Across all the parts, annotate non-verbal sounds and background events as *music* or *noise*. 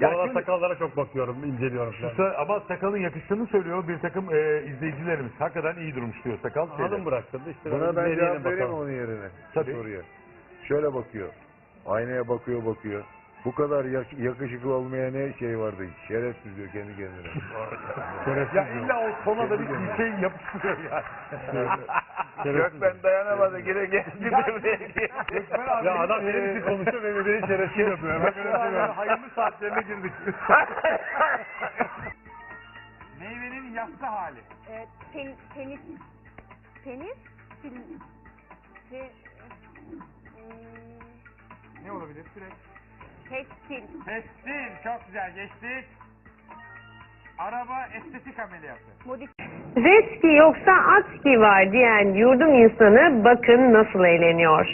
Ya şimdi- sakallara çok bakıyorum, inceliyorum falan. Sa- Ama sakalın yakıştığını söylüyor bir takım e, izleyicilerimiz. Hakikaten iyi durmuş diyor sakal. şeyler. Hanım bıraktırdı işte. Buna ben izleyelim cevap vereyim bakalım. onun yerine. Tabii. Soruya. Şöyle bakıyor. Aynaya bakıyor bakıyor. Bu kadar yak- yakışıklı olmaya ne şey vardı? Şerefsiz diyor kendi kendine. *laughs* Ya illa o sona da bir bir şey yapıştırıyor yani. Gökmen dayanamadı gene geldi devreye girdi. ya adam benim için konuşuyor ve beni şerefsiz yapıyor. Hemen öyle söylüyorum. Hayırlı saatlerine girdik. *laughs* Meyvenin yassı hali. e, pen, penis penis fil, pe, Ne olabilir? Süreç. Tekstil Pestil. Çok güzel. Geçtik. Araba estetik ameliyatı. modif Reski yoksa Atski var diyen yurdum insanı bakın nasıl eğleniyor.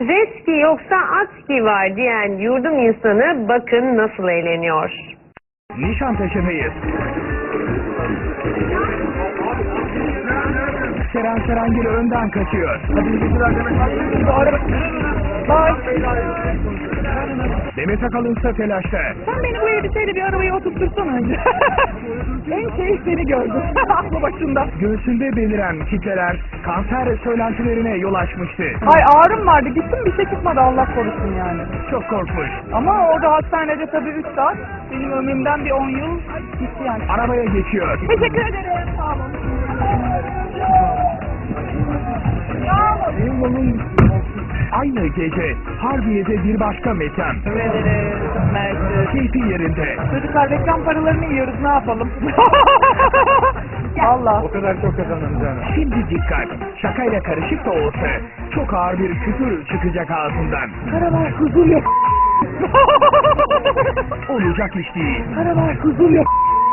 Reski yoksa Atski var diyen yurdum insanı bakın nasıl eğleniyor. Nişantaşı'ndayız. Seren Serengil önden kaçıyor. Demet Akalın ise telaşta. Sen beni bu elbiseyle bir arabaya oturtursana önce. *laughs* en şey seni gördüm. *laughs* Aklı başında. Göğsünde beliren kitleler kanser söylentilerine yol açmıştı. Ay ağrım vardı. Gittim bir şey çıkmadı Allah korusun yani. Çok korkmuş. Ama orada hastanede tabii 3 saat. Benim ömrümden bir 10 yıl gitti yani. Arabaya geçiyor. Teşekkür ederim. Sağ olun. Aynı gece Harbiye'de bir başka mekan. Ederim. Mersi. Keyfi yerinde. Çocuklar reklam paralarını yiyoruz ne yapalım? *laughs* Allah. O kadar çok kazandım canım. Şimdi dikkat. Şakayla karışık da olsa çok ağır bir küfür çıkacak ağzından. Karavan huzur yok. *laughs* Olacak iş değil. Karavan huzur yok.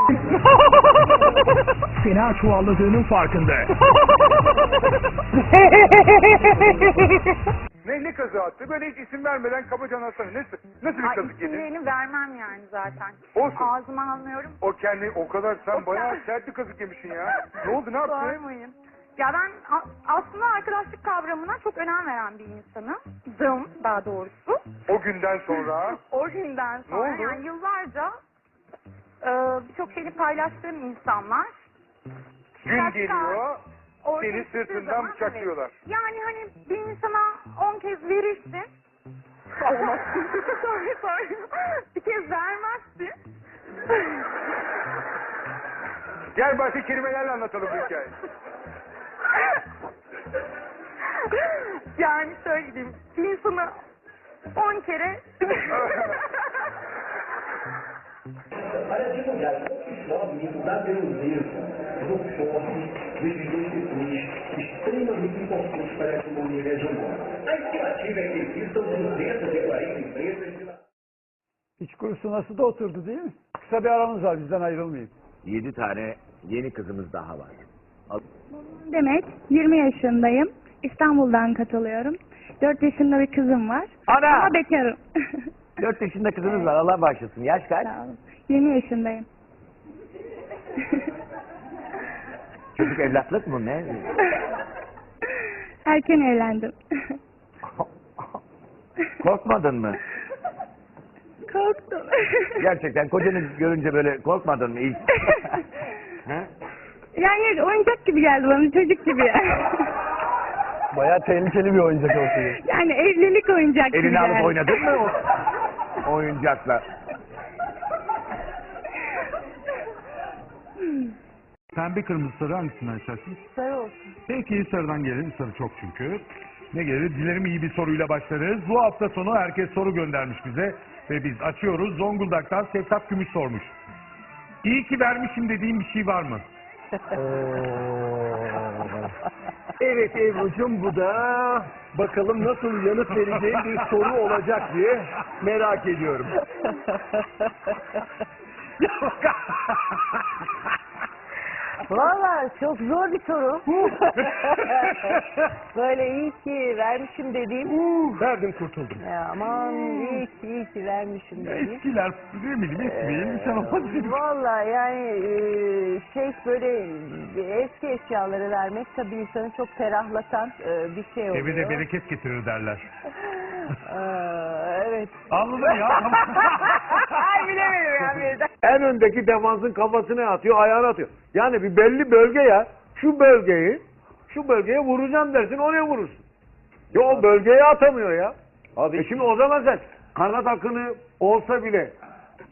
*laughs* Fena çuvalladığının farkında. Ne, ne kazığı attı? Böyle hiç isim vermeden kabaca anlatsana. Nasıl, nasıl bir Ay, kazık yedi? isimlerini vermem yani zaten. Olsun. Ağzıma almıyorum. O kendi o kadar sen bayağı sert bir kazık yemişsin ya. Ne oldu ne yaptın? Sormayın. Ya ben a- aslında arkadaşlık kavramına çok önem veren bir insanım. Dım daha doğrusu. O günden sonra O günden sonra oldu? yani yıllarca e, birçok şeyi paylaştığım insanlar. gün geliyor. ortaya Seni çıktığı sırtından zaman, bıçaklıyorlar. evet. Yani hani bir insana on kez verirsin. *laughs* sorry sorry. bir kez vermezsin. Gel başka kelimelerle anlatalım bu hikayeyi. yani şöyle diyeyim. Bir insana on kere *laughs* *laughs* Aracımı geldi. Da grandeza, do forte, dos investidores, extremamente importante para a economia regional. A estimativa é que existam 240 empresas de İç kurusu nasıl da oturdu değil mi? Kısa bir aramız var bizden ayrılmayın. 7 tane yeni kızımız daha var. Demet, 20 yaşındayım. İstanbul'dan katılıyorum. 4 yaşında bir kızım var. Ana! Ama bekarım. *laughs* 4 yaşında kızınız var Allah bağışlasın. Yaş kaç? Sağ olun. 20 yaşındayım. *laughs* Çocuk evlatlık mı ne? *laughs* Erken evlendim. *laughs* Korkmadın mı? Korktum. Gerçekten kocanı görünce böyle korkmadın mı ilk? Yani oyuncak gibi geldi bana, çocuk gibi. Bayağı tehlikeli bir oyuncak olsun. yani evlilik oyuncak gibi Elini alıp geldi. oynadın mı o oyuncakla? Pembe kırmızı sarı hangisinden istersiniz? Sarı olsun. Peki sarıdan gelin. Sarı çok çünkü. Ne gelir? Dilerim iyi bir soruyla başlarız. Bu hafta sonu herkes soru göndermiş bize. Ve biz açıyoruz. Zonguldak'tan Sevtap Gümüş sormuş. İyi ki vermişim dediğim bir şey var mı? evet Ebru'cum bu da bakalım nasıl yanıt vereceğim bir soru olacak diye merak ediyorum. *laughs* Valla çok zor bir soru. *laughs* Böyle iyi ki vermişim dediğim. Verdim kurtuldum. Ya aman iyi ki iyi ki vermişim dediğim. Eskiler, ne bileyim eskimeyelim. Sen olmaz dedim. Valla yani e, şey böyle eski eşyaları vermek tabii insanı çok ferahlatan e, bir şey oluyor. Eve de bereket getirir derler. *laughs* Ee, evet. Anladın ya. *laughs* en öndeki defansın kafasına atıyor, ayağına atıyor. Yani bir belli bölge ya. Şu bölgeyi, şu bölgeye vuracağım dersin oraya vurursun. Ya o bölgeye atamıyor ya. Abi E şimdi o zaman sen kanat akını olsa bile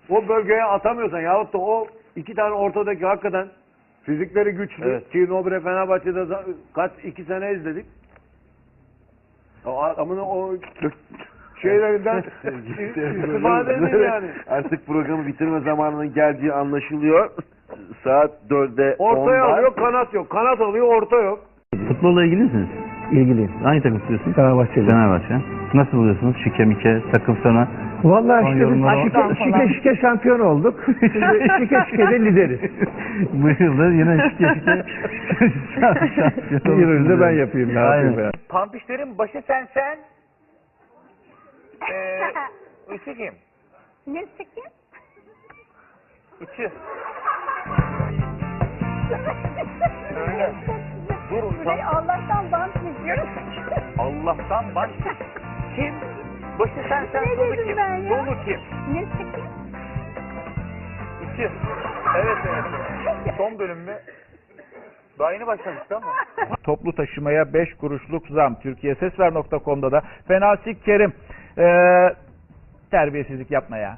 o bölgeye atamıyorsan yahut da o iki tane ortadaki hakikaten fizikleri güçlü. Evet. Ki Nobre Fenerbahçe'de kaç iki sene izledik. O adamın o şeylerinden *laughs* istifade *laughs* edin yani. Artık programı bitirme zamanının geldiği anlaşılıyor. Saat 4'de Ortaya 10'da. alıyor kanat yok. Kanat alıyor orta yok. Futbolla ilgili misiniz? İlgiliyim. Hangi takım tutuyorsunuz? Fenerbahçeli. Fenerbahçe. Nasıl buluyorsunuz? Şike mike takım sana. Vallahi işte biz şike, şike şike şampiyon olduk. *laughs* Şike şike de lideriz. Bu yılda yine şike şike şampiyon Bir yılda ben yapayım. Ne Aynen. yapayım ya. Pampişlerin başı sen sen. Ee, *laughs* üçü kim? Ne çekeyim? Üçü. *laughs* Öyle. Dur Burayı Allah'tan bant çekiyorum. *laughs* Allah'tan baş kim? Başı sen sen Ne dedim kim? ben ya? Sonu kim? Ne çekeyim? İki. Evet evet. Son bölümde daha yeni başlamıştı ama. Toplu taşımaya 5 kuruşluk zam. TürkiyeSesver.com'da da Fenasik Kerim. Ee, terbiyesizlik yapma ya.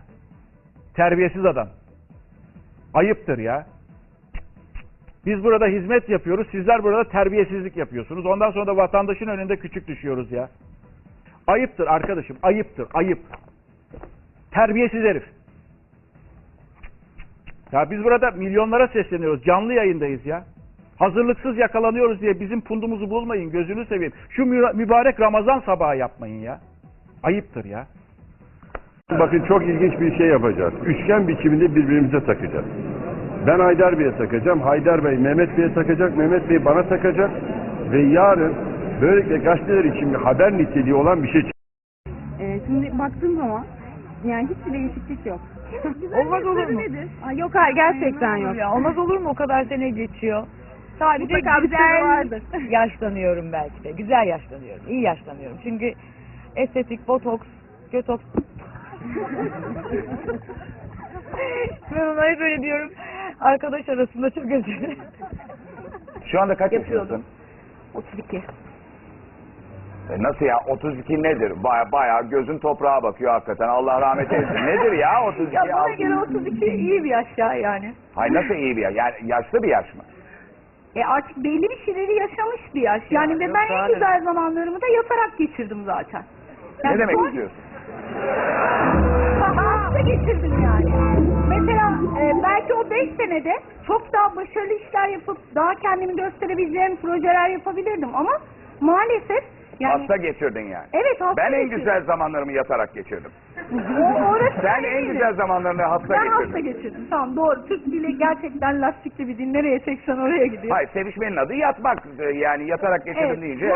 Terbiyesiz adam. Ayıptır ya. Biz burada hizmet yapıyoruz. Sizler burada terbiyesizlik yapıyorsunuz. Ondan sonra da vatandaşın önünde küçük düşüyoruz ya. Ayıptır arkadaşım. Ayıptır. Ayıp. Terbiyesiz herif. Ya biz burada milyonlara sesleniyoruz. Canlı yayındayız ya. Hazırlıksız yakalanıyoruz diye bizim pundumuzu bulmayın. Gözünü seveyim. Şu mü- mübarek Ramazan sabahı yapmayın ya. Ayıptır ya. Bakın çok ilginç bir şey yapacağız. Üçgen biçiminde birbirimize takacağız. Ben Haydar Bey'e takacağım. Haydar Bey Mehmet Bey'e takacak. Mehmet Bey bana takacak. Ve yarın böylelikle gazeteler için bir haber niteliği olan bir şey çıkacak. Ee, şimdi baktığım zaman yani hiçbir değişiklik yok. Olmaz olur mu? Ay, yok hayır gerçekten yok. Ya, olmaz olur mu? O kadar sene geçiyor. Sadece Mutlaka bir güzel sırrı vardır. *laughs* yaşlanıyorum belki de. Güzel yaşlanıyorum. iyi yaşlanıyorum. Çünkü estetik, botoks, götoks. ben ona hep öyle diyorum. Arkadaş arasında çok özür. Şu anda kaç yaşındasın? 32. E Nasıl ya? 32 nedir? Baya baya gözün toprağa bakıyor hakikaten. Allah rahmet eylesin. nedir ya 32? Ya bana göre 32 iyi bir yaş ya yani. Hayır nasıl iyi bir yaş? Yani yaşlı bir yaş mı? E artık belli bir şeyleri yaşamış bir yaş. Yani ve ben en güzel zamanlarımı da yatarak geçirdim zaten. Ne demek son- istiyorsun? Hasta geçirdim yani. Mesela e, belki o 5 senede çok daha başarılı işler yapıp daha kendimi gösterebileceğim projeler yapabilirdim ama maalesef yani Hasta geçirdin yani. Evet hasta Ben en geçirdim. güzel zamanlarımı yatarak geçirdim. O, orası Sen öyle en değil. güzel zamanlarını hasta Ben geçirdin. hasta geçirdim. Tamam doğru. Türk dili gerçekten lastikli bir dil. Nereye çeksen oraya gidiyor. Hayır sevişmenin adı yatmak. Yani yatarak geçirdim Evet. deyince